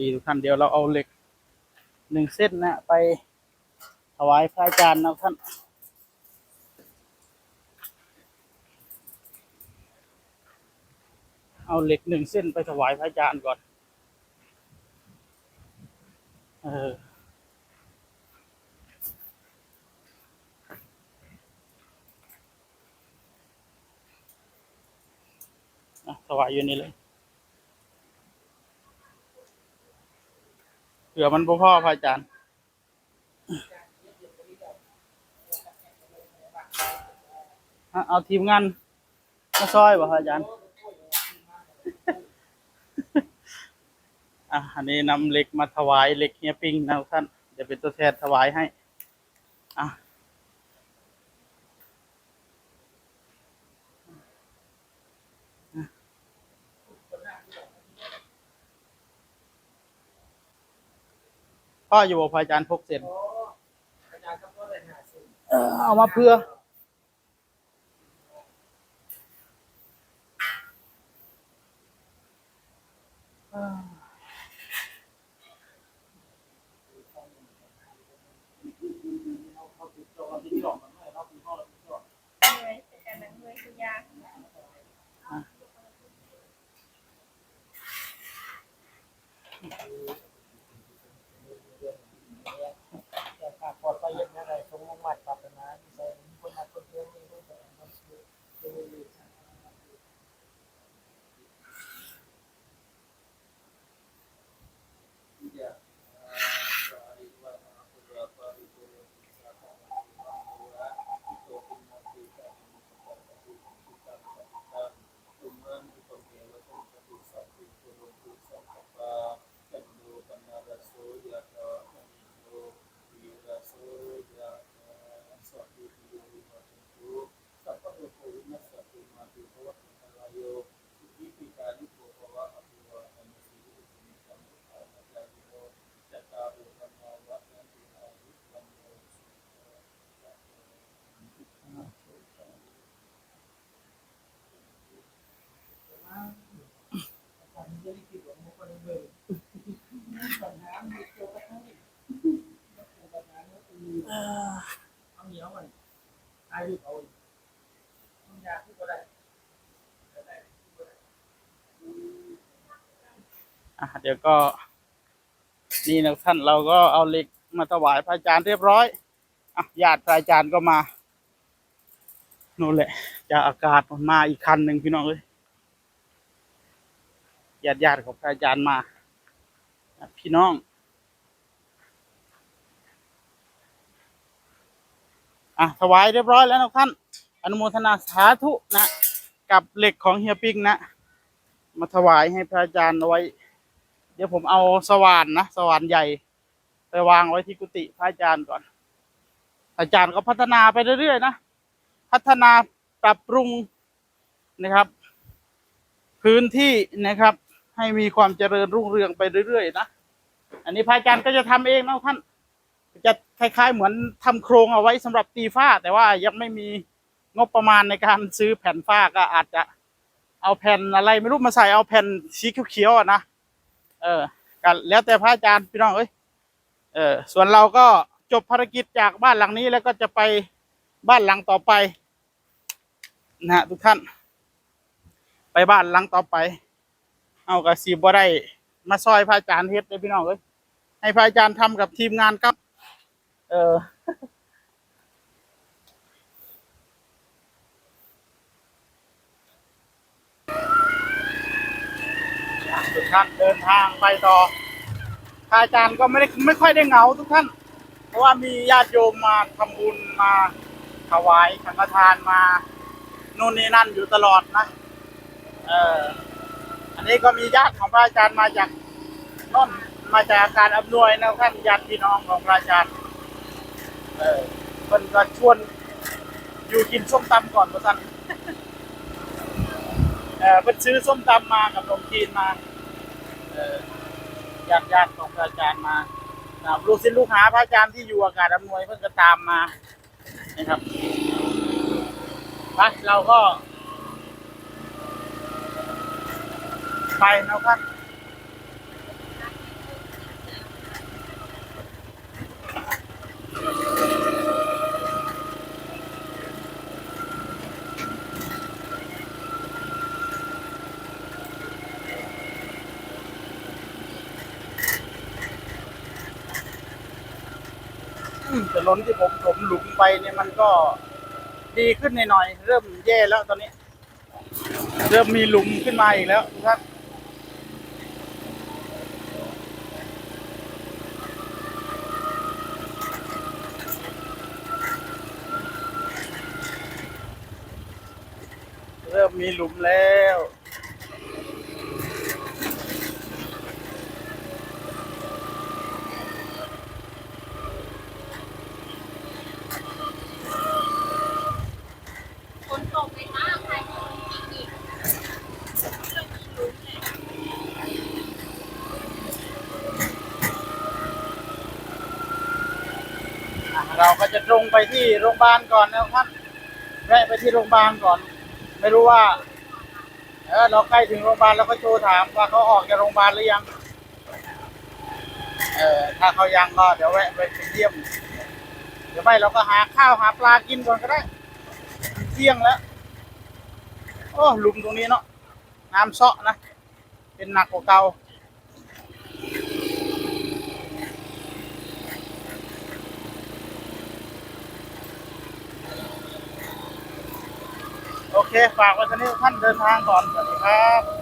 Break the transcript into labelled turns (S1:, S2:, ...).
S1: ดีทุกท่านเดี๋ยวเราเอาเหล็กหนึ่งเส้นนะไปถวายพระอาจารย์นะท่านเอาเหล็กหนึ่งเส้นไปถวายพระอาจารย์ก่อน เออถวายอยู่นี่เลย ผื่อมันพ่อพ่อพระอาจารย์เอาทีมงานมาซอยบ่พระอาจารย์อะอันนี้นำเหล็กมาถวายเหล็กเฮียปิงนะท่านจะเป็นตัวแทนถวายให้อะ พ่ออยู่บพระอาจารย์พกเสร็จเออเอามาเพื่อ
S2: เหนื่อยแต่การนั่งเหนื่อยคือยาก
S3: ปลอดภัยยังไงสมมติปรารถนาใส่คนนักคนเดียวไม่รู้แต่คนเดียว เอาเหนียวมันอายุเขาต้องยาที่ก็ได้
S1: อะเดี๋ยวก็นี่นะท่านเราก็เอาเหล็กมาถวายพระอาจารย์เรียบร้อยอะญาติพระอาจารย์ก็มานู่นแหละจากอากาศมาอีกคันหนึ่งพี่น้องเอ้ยญาติญาติของพระอาจารย์มา พี่น้อง อะถวายเรียบร้อยแล้วนะท่าน อนุโมทนาสาธุนะ กับเหล็กของเฮียปิงนะ มาถวายให้พระอาจารย์ไว้ เดี๋ยวผมเอาสว่านนะสว่านใหญ่ไปวางไว้ที่กุฏิพระอาจารย์ก่อน อาจารย์ก็พัฒนาไปเรื่อยๆนะพัฒนาปรับปรุงนะครับ พื้นที่นะครับ ให้มีความเจริญรุ่งเรืองไปเรื่อยๆนะอันนี้พระอาจารย์ก็จะทำเองนะท่าน จะคล้ายๆเหมือนทำโครงเอาไว้สำหรับตีฝ้า แต่ว่ายังไม่มีงบประมาณในการซื้อแผ่นฝ้าก็อาจจะเอาแผ่นอะไรไม่รู้มาใส่เอาแผ่นสีเขียวๆนะเออกันแล้วแต่พระอาจารย์พี่น้องเอ้ยเออส่วนเราก็จบภารกิจจากบ้านหลังนี้แล้วก็จะไปบ้านหลังต่อไปนะฮะทุกท่าน ไปบ้านหลังต่อไป เอากระสีบ่ได้มาซอยพระอาจารย์เฮ็ดเลยพี่น้องเอ้ยให้พระอาจารย์ทำกับทีมงานครับ เออ ทุกท่านเดินทางไปต่อพระอาจารย์ก็ไม่ได้ไม่ค่อยได้เหงาทุกท่าน เพราะว่ามีญาติโยมมาทำบุญมาถวายสังฆทานมานู่นนี่นั่นอยู่ตลอดนะ เออ อันนี้ก็มีญาติของพระอาจารย์มาจากนนมาจากการอำนวยนะท่านญาติพี่น้องของพระอาจารย์ เออเพิ่นก็ชวนอยู่กินส้มตำก่อนประสันเออเพิ่นซื้อส้มตำมากับนมจีนมา เออญาติญาติของอาจารย์มานะครับลูกศิษย์ลูกหาพระอาจารย์ที่อยู่อากาศอำนวยเพิ่นก็ตามมา นะครับไปเราก็ ไปนะครับ ถนนที่ผมถมหลุมไปเนี่ยมันก็ดีขึ้นหน่อยๆเริ่มแย่แล้วตอนนี้ เริ่มมีหลุมขึ้นมาอีกแล้วทุกท่านเริ่มมีหลุมแล้ว
S2: ฝนตกไปมากใครก็มีอีกเรื่องมีลุ้นเลย
S1: อะ เราก็จะตรงไปที่โรงพยาบาลก่อนนะท่านแวะไปที่โรงพยาบาลก่อน ไม่รู้ว่าเออเราใกล้ถึงโรงพยาบาลแล้วก็โทรถามว่าเขาออกจากโรงพยาบาลหรือยังเออถ้าเขายังก็เดี๋ยวแวะไปเยี่ยมเดี๋ยวไปเราก็หาข้าวหาปลากินก่อนก็ได้เที่ยงแล้วโอ้หลุมตรงนี้เนาะน้ำเซาะนะเป็นหนักกว่าเก่า เค ฝากไว้เท่านี้ท่านเดินทางก่อน สวัสดีครับ